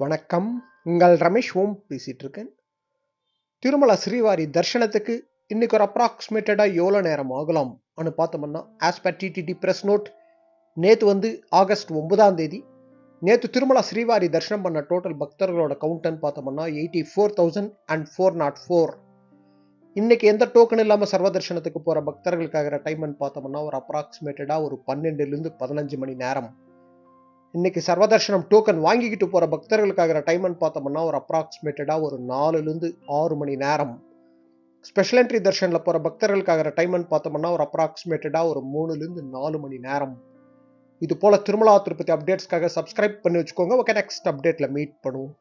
வணக்கம். உங்கள் ரமேஷ் ஓம் பேசிகிட்டு இருக்கேன் திருமலா ஸ்ரீவாரி தர்ஷனத்துக்கு இன்னைக்கு ஒரு அப்ராக்சிமேட்டடாக எவ்வளோ நேரம் ஆகலாம்? அனு பார்த்தோம்னா as per TTD press note நேற்று வந்து ஆகஸ்ட் ஒன்பதாம் தேதி நேற்று திருமலா ஸ்ரீவாரி தர்ஷனம் பண்ண டோட்டல் பக்தர்களோட கவுண்ட்னு பார்த்தோம்னா eighty four thousand and four naught four இன்னைக்கு எந்த டோக்கன் இல்லாமல் சர்வ தர்ஷனத்துக்கு போகிற பக்தர்களுக்காகிற டைம்னு பார்த்தோம்னா ஒரு அப்ராக்சிமேட்டடாக ஒரு பன்னெண்டுலேருந்து பதினஞ்சு மணி நேரம். இன்னைக்கு சர்வதர்ஷனம் டோக்கன் வாங்கிக்கிட்டு போகிற பக்தர்களுக்காக டைம்னு பார்த்தோம்னா ஒரு அப்ராக்சிமேட்டடாக ஒரு நாலுலேருந்து ஆறு மணி நேரம். ஸ்பெஷல் என்ட்ரி தர்ஷனில் போகிற பக்தர்களுக்காகிற டைம்னு பார்த்தோம்னா ஒரு அப்ராக்சிமேட்டடாக ஒரு மூணுலேருந்து நாலு மணி நேரம். இது போல் திருமலா திருப்பதி அப்டேட்ஸ்க்காக சப்ஸ்கிரைப் பண்ணி வச்சுக்கோங்க. ஓகே நெக்ஸ்ட் அப்டேட்டில் மீட் பண்ணுவோம்.